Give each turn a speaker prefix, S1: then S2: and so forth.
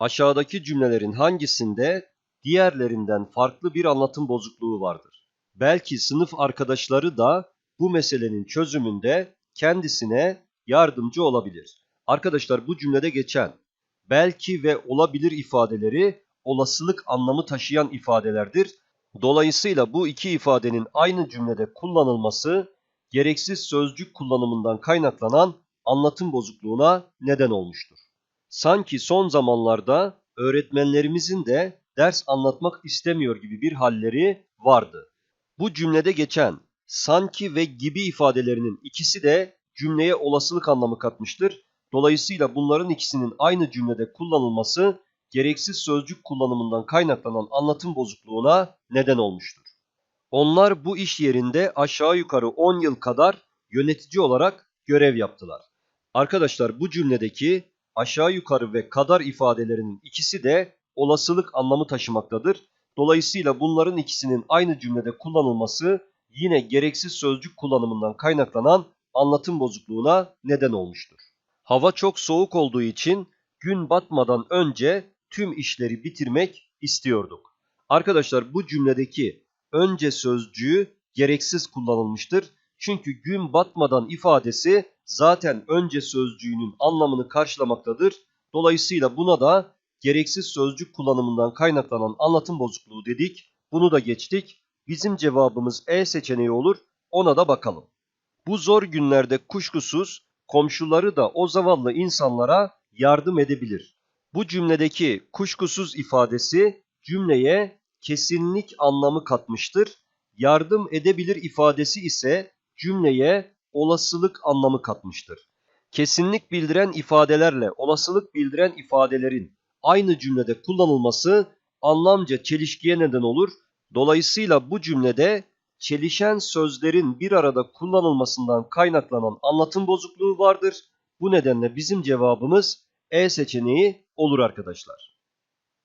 S1: Aşağıdaki cümlelerin hangisinde diğerlerinden farklı bir anlatım bozukluğu vardır? Belki sınıf arkadaşları da bu meselenin çözümünde kendisine yardımcı olabilir. Arkadaşlar bu cümlede geçen belki ve olabilir ifadeleri olasılık anlamı taşıyan ifadelerdir. Dolayısıyla bu iki ifadenin aynı cümlede kullanılması gereksiz sözcük kullanımından kaynaklanan anlatım bozukluğuna neden olmuştur. Sanki son zamanlarda öğretmenlerimizin de ders anlatmak istemiyor gibi bir halleri vardı. Bu cümlede geçen sanki ve gibi ifadelerinin ikisi de cümleye olasılık anlamı katmıştır. Dolayısıyla bunların ikisinin aynı cümlede kullanılması gereksiz sözcük kullanımından kaynaklanan anlatım bozukluğuna neden olmuştur. Onlar bu iş yerinde aşağı yukarı 10 yıl kadar yönetici olarak görev yaptılar. Arkadaşlar bu cümledeki aşağı yukarı ve kadar ifadelerinin ikisi de olasılık anlamı taşımaktadır. Dolayısıyla bunların ikisinin aynı cümlede kullanılması yine gereksiz sözcük kullanımından kaynaklanan anlatım bozukluğuna neden olmuştur. Hava çok soğuk olduğu için gün batmadan önce tüm işleri bitirmek istiyorduk. Arkadaşlar bu cümledeki önce sözcüğü gereksiz kullanılmıştır. Çünkü gün batmadan ifadesi zaten önce sözcüğünün anlamını karşılamaktadır. Dolayısıyla buna da gereksiz sözcük kullanımından kaynaklanan anlatım bozukluğu dedik. Bunu da geçtik. Bizim cevabımız E seçeneği olur. Ona da bakalım. Bu zor günlerde kuşkusuz komşuları da o zavallı insanlara yardım edebilir. Bu cümledeki kuşkusuz ifadesi cümleye kesinlik anlamı katmıştır. Yardım edebilir ifadesi ise cümleye olasılık anlamı katmıştır. Kesinlik bildiren ifadelerle olasılık bildiren ifadelerin aynı cümlede kullanılması anlamca çelişkiye neden olur. Dolayısıyla bu cümlede çelişen sözlerin bir arada kullanılmasından kaynaklanan anlatım bozukluğu vardır. Bu nedenle bizim cevabımız E seçeneği olur arkadaşlar.